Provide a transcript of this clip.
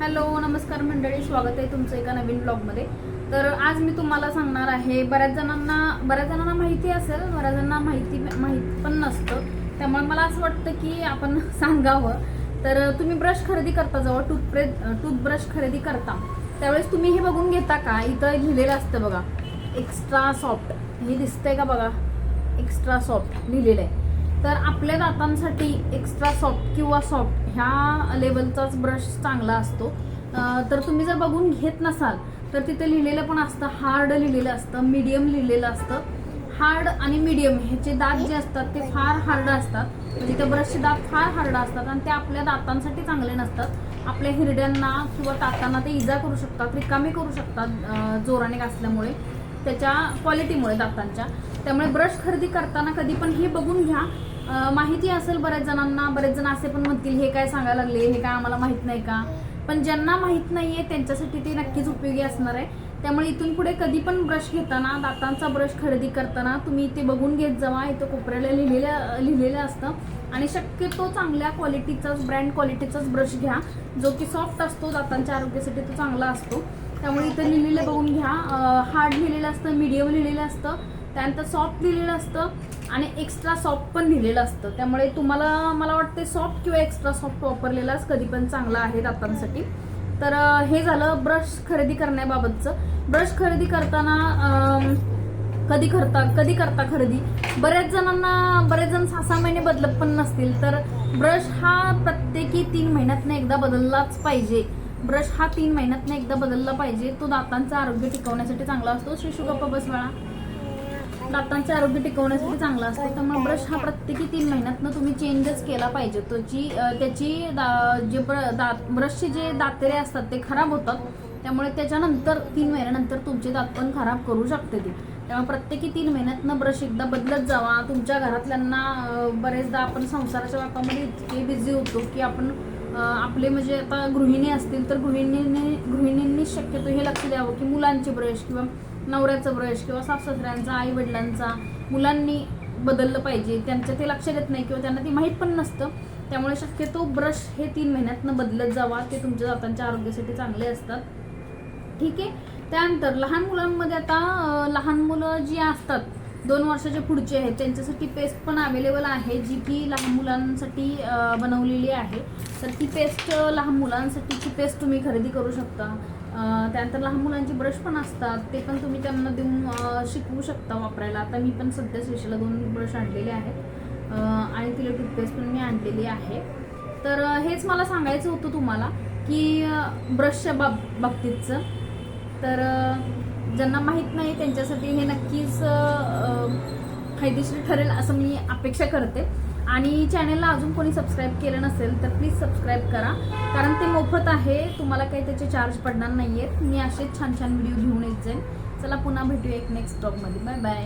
Hello नमस्कार मंडळी स्वागत आहे तुमचं एका नवीन ब्लॉगमध्ये तर आज मी तुम्हाला सांगणार आहे बऱ्याच जणांना बऱ्याच जणांना माहिती असेल बऱ्याच जणांना माहिती माहीत पण नसतं. त्यामुळे मला असं वाटतं की आपण सांगावं. तर तुम्ही ब्रश खरेदी करता जेव्हा टूथप्रे टूथब्रश खरेदी करता. त्यावेळेस तुम्ही हे बघून घेता का? इथं लिहिलेलं असतं बघा एक्स्ट्रा सॉफ्ट हे दिसतंय का बघा? एक्स्ट्रा सॉफ्ट लिहिलेलं आहे. तर आपल्या दातांसाठी एक्स्ट्रा सॉफ्ट किंवा सॉफ्ट ह्या लेवलचाच ब्रश चांगला असतो. तर तुम्ही जर बघून घेत नसाल तर तिथे लिहिलेलं पण असतं हार्ड लिहिलेलं असतं मीडियम लिहिलेलं असतं. हार्ड आणि मीडियम ह्याचे दात जे असतात ते फार हार्ड असतात. म्हणजे त्या ब्रशचे दात फार हार्ड असतात आणि ते आपल्या दातांसाठी चांगले नसतात. आपल्या हिरड्यांना किंवा दातांना ते इजा करू शकतात रिकामी करू शकतात जोराने घासल्यामुळे त्याच्या क्वालिटीमुळे दातांच्या. त्यामुळे ब्रश खरेदी करताना कधी पण हे बघून घ्या. माहिती असेल बऱ्याच जणांना बरेच जण असे पण म्हणतील हे काय सांगायला लागले? हे काय आम्हाला माहीत नाही का? पण ज्यांना माहीत नाहीये त्यांच्यासाठी ते नक्कीच उपयोगी असणार आहे. त्यामुळे इथून पुढे कधी पण ब्रश घेताना दातांचा ब्रश खरेदी करताना तुम्ही ते बघून घेत जावा. इथं कोपऱ्याला लिहिलेलं लिहिलेलं असतं. आणि शक्यतो चांगल्या क्वालिटीचाच ब्रँड क्वालिटीचाच ब्रश घ्या. जो की सॉफ्ट असतो दातांच्या आरोग्यासाठी तो चांगला असतो. त्यामुळे इथं लिहिलेलं बघून घ्या. हार्ड लिहिलेलं असतं मीडियम लिहिलेलं असतं. त्यानंतर सॉफ्ट लिहिलेलं असतं आणि एक्स्ट्रा सॉफ्ट पण लिहिलेलं असतं. त्यामुळे तुम्हाला मला वाटते सॉफ्ट किंवा एक्स्ट्रा सॉफ्ट वापरलेलाच कधी पण चांगला आहे दातांसाठी. तर हे झालं ब्रश खरेदी करण्याबाबतचं. ब्रश खरेदी करताना कधी करता कधी करता खरेदी? बऱ्याच जणांना बरेच जण सहा सहा महिने बदलत पण नसतील. तर ब्रश हा प्रत्येकी तीन महिन्यातनं एकदा बदललाच पाहिजे. ब्रश हा तीन महिन्यातनं एकदा बदलला पाहिजे. तो दातांचं आरोग्य टिकवण्यासाठी चांगला असतो. श्री गप्पा बसवाळा. दातांचे आरोग्य टिकवण्यासाठी चांगला असतो. त्यामुळे ब्रश हा प्रत्येकी तीन महिन्यातनं तुम्ही चेंजच केला पाहिजे. त्याची त्याची दा- जे ब्र- दात ब्रशचे जे दातेरे असतात ते खराब होतात. त्यामुळे त्याच्यानंतर तीन महिन्यानंतर तुमचे दात पण खराब करू शकते ते. त्यामुळे प्रत्येकी तीन महिन्यातनं ब्रश एकदा बदलत जावा. तुमच्या घरातल्यांना बरेचदा आपण संसाराच्या व्यापामध्ये इतके बिझी होतो की आपण आपले म्हणजे आता गृहिणी असतील तर गृहिणींनी गृहिणींनी शक्यतो हे लक्ष द्यावं की मुलांचे ब्रश किंवा नवऱ्याचं ब्रश किंवा सासऱ्यांचा आई वडिलांचा मुलांनी बदललं पाहिजे त्यांचं ते लक्ष देत नाही किंवा त्यांना ते माहीत पण नसतं. त्यामुळे शक्यतो ब्रश हे तीन महिन्यातनं बदलत जावा. ते तुमच्या दातांच्या आरोग्यासाठी चांगले असतात. ठीक आहे? त्यानंतर लहान मुलांमध्ये आता लहान मुलं जी असतात दोन वर्षाचे पुढचे आहेत. त्यांच्यासाठी पेस्ट पण अवेलेबल आहे जी की लहान मुलांसाठी बनवलेली आहे. तर ती पेस्ट लहान मुलांसाठीची पेस्ट तुम्ही खरेदी करू शकता. त्यानंतर लहान मुलांचे ब्रश पण असतात. ते पण तुम्ही त्यांना देऊन शिकवू शकता वापरायला. आता मी पण सध्या स्पेशला दोन ब्रश आणलेले आहेत. आणि तिला टूथपेस्ट पण मी आणलेली आहे. तर हेच मला सांगायचं होतं तुम्हाला की ब्रशच्या बाब बाबतीतचं. तर ज्यांना माहीत नाही त्यांच्यासाठी हे नक्कीच फायदेशीर ठरेल असं मी अपेक्षा करते. आणि चॅनलला अजून कोणी सबस्क्राईब केलं नसेल तर प्लीज सबस्क्राईब करा. कारण ते मोफत आहे तुम्हाला काही त्याचे चार्ज पडणार नाही आहेत मी असेच छान छान व्हिडिओ घेऊन येत जाईन. चला पुन्हा भेटूया एक नेक्स्ट ब्लॉगमध्ये बाय बाय